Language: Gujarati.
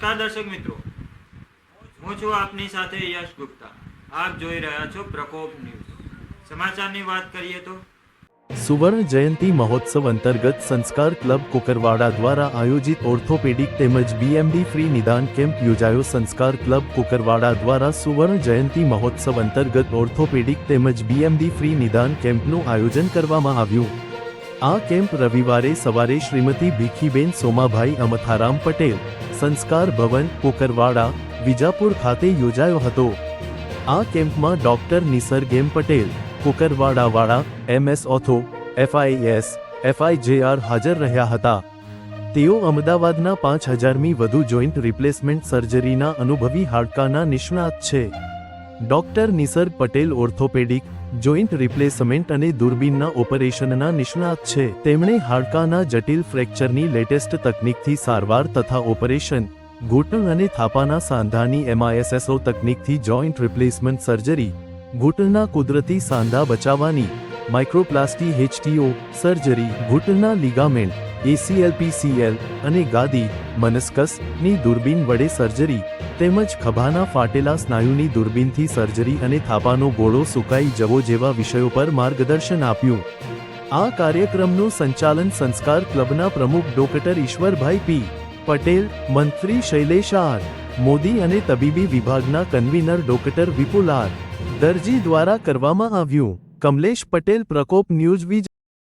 નમસ્કાર દર્શક મિત્રો. હું છું આપની સાથે યશ ગુપ્તા. આપ જોઈ રહ્યા છો પ્રકોપ ન્યૂઝ. સમાચારની વાત કરીએ તો સુવર્ણ જયંતી મહોત્સવ અંતર્ગત સંસ્કાર ક્લબ કુકરવાડા દ્વારા આયોજિત ઓર્થોપેડિક તેમજ બીએમડી ફ્રી નિદાન કેમ્પ યોજાયો. સંસ્કાર ક્લબ કુકરવાડા દ્વારા સુવર્ણ જયંતિ મહોત્સવ અંતર્ગત ઓર્થોપેડિક તેમજ બીએમડી ફ્રી નિદાન કેમ્પનું આયોજન કરવામાં આવ્યું. આ કેમ્પ રવિવારે સવારે શ્રીમતી ભીખીબેન સોમાભાઈ અમથારામ પટેલ સંસ્કાર ભવન, કોકરવાડા, વિજાપુર ખાતે યોજાયો હતો. આ કેમ્પમાં ડોક્ટર નિસર્ગ એમ પટેલ, કોકરવાડાવાળા એમએસ ઓથો એફઆઈએસ એફઆઈજેઆર હાજર રહ્યા હતા. તેઓ અમદાવાદના પાંચ હજારમી વધુ જોઈન્ટ રિપ્લેસમેન્ટ સર્જરીના અનુભવી હાડકાના નિષ્ણાત છે. Doctor Nisarg Patel orthopaedic joint replacement અને દૂરબીનના ઓપરેશનના નિષ્ણાત છે. તેમણે હાડકાના જટિલ ફ્રેક્ચરની લેટેસ્ટ તકનીકથી સારવાર તથા ઓપરેશન, ઘૂંટણ અને થાપાના સાંધાની એમઆઈએસએસઓ તકનીકથી જોઈન્ટ રિપ્લેસમેન્ટ સર્જરી, ઘૂંટણના કુદરતી સાંધા બચાવવાની, માઇક્રોપ્લાસ્ટી એચટીઓ સર્જરી, ઘૂંટણના લિગામેન્ટ એસીએલ પીસીએલ અને ગાદી, મનસ્કસ, ની દૂરબીન વડે સર્જરી, તેમજ ખભાના ફાટેલા સ્નાયુની દૂરબીનથી સર્જરી અને થાપાનો ગોળો સુકાઈ જવો જેવા વિષયો પર માર્ગદર્શન આપ્યું. આ કાર્યક્રમનું સંચાલન સંસ્કાર ક્લબના પ્રમુખ ડોક્ટર ઈશ્વરભાઈ પી. પટેલ, મંત્રી શૈલેષ આર. મોદી અને તબીબી વિભાગના convener doctor Vipul R. Darji દ્વારા કરવામાં આવ્યું. કમલેશ પટેલ પ્રકોપ ન્યૂઝ વિજ